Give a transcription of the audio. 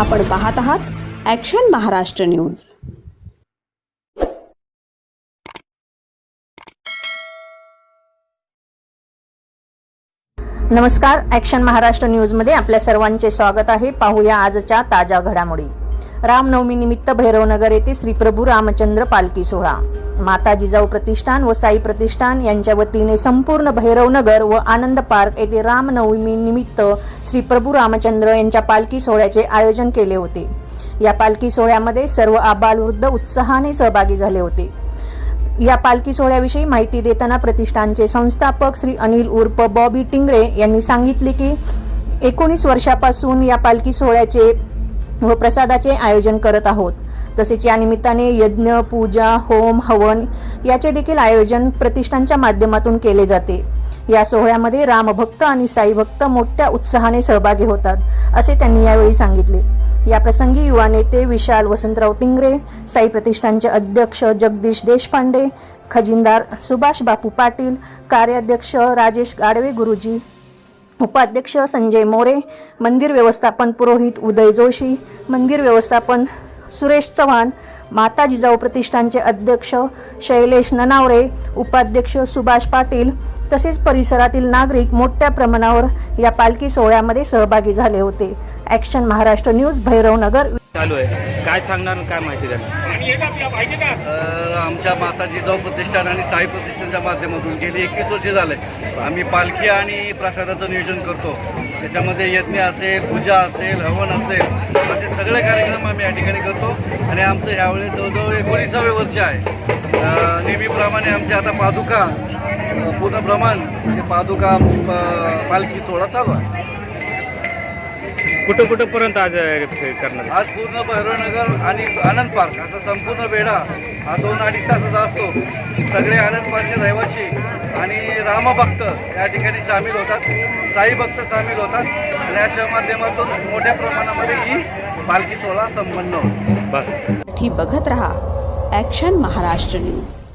आपण पाहत आहात ॲक्शन महाराष्ट्र न्यूज नमस्कार ॲक्शन महाराष्ट्र न्यूजमध्ये आपल्या सर्वांचे स्वागत आहे. पाहूया आजच्या ताज्या घडामोडी. रामनवमी निमित्त भैरवनगर येथे श्रीप्रभू रामचंद्र पालखी सोहळा. माता जिजाऊ प्रतिष्ठान व साई प्रतिष्ठान यांच्या वतीने संपूर्ण भैरवनगर व आनंद पार्क येथे रामनवमीनिमित्त श्रीप्रभू रामचंद्र यांच्या पालखी सोहळ्याचे आयोजन केले होते. या पालखी सोहळ्यामध्ये सर्व आबालवृद्ध उत्साहाने सहभागी झाले होते. या पालखी सोहळ्याविषयी माहिती देताना प्रतिष्ठानचे संस्थापक श्री अनिल उर्फ बॉबी टिंगरे यांनी सांगितले की एकोणीस वर्षापासून या पालखी सोहळ्याचे व प्रसादाचे आयोजन करत आहोत. तसेच या निमित्ताने यज्ञ पूजा होम हवन याचे देखील आयोजन प्रतिष्ठानच्या माध्यमातून केले जाते. या सोहळ्यामध्ये रामभक्त आणि साईभक्त मोठ्या उत्साहाने सहभागी होतात असे त्यांनी यावेळी सांगितले. या प्रसंगी युवा नेते विशाल वसंतराव टिंगरे साई प्रतिष्ठानचे अध्यक्ष जगदीश देशपांडे खजिनदार सुभाष बापू पाटील कार्याध्यक्ष राजेश गाडवे गुरुजी उपाध्यक्ष संजय मोरे मंदिर व्यवस्थापन पुरोहित उदय जोशी मंदिर व्यवस्थापन सुरेश चव्हाण माता जिजाऊ प्रतिष्ठानचे अध्यक्ष शैलेश ननावरे उपाध्यक्ष सुभाष पाटील तसेच परिसरातील नागरिक मोठ्या प्रमाणावर या पालखी सोहळ्यामध्ये सहभागी झाले होते. ॲक्शन महाराष्ट्र न्यूज भैरवनगर चालू आहे. काय सांगणार काय माहिती अ, आमच्या माता जिजाऊ प्रतिष्ठान आणि साई प्रतिष्ठानच्या माध्यमातून गेली एकवीस वर्षे झाले. आम्ही पालखी आणि प्रसादाचं नियोजन करतो. त्याच्यामध्ये यज्ञ असेल पूजा असेल हवन असेल असे सगळे कार्यक्रम आम्ही या ठिकाणी करतो. आणि आमचं यावेळेस जवळजवळ एकोणीसावे वर्ष आहे. नेहमीप्रमाणे आमच्या आता पादुका पूर्ण प्रमाण म्हणजे पादुका आमची पालखी सोहळा चालू आहे. कुठं कुठं पर्यंत आज हे करणार? आज पूर्ण भैरवनगर आणि आनंद पार्क असा संपूर्ण वेढा हा दोन अडीच तासाचा असतो. सगळे आनंद पार्कचे रहिवासी आणि रामभक्त या ठिकाणी सामील होतात. साई भक्त सामील होतात आणि अशा माध्यमातून मोठ्या प्रमाणामध्ये ही पालखी सोहळा संपन्न होतो. बघत रहा ॲक्शन महाराष्ट्र न्यूज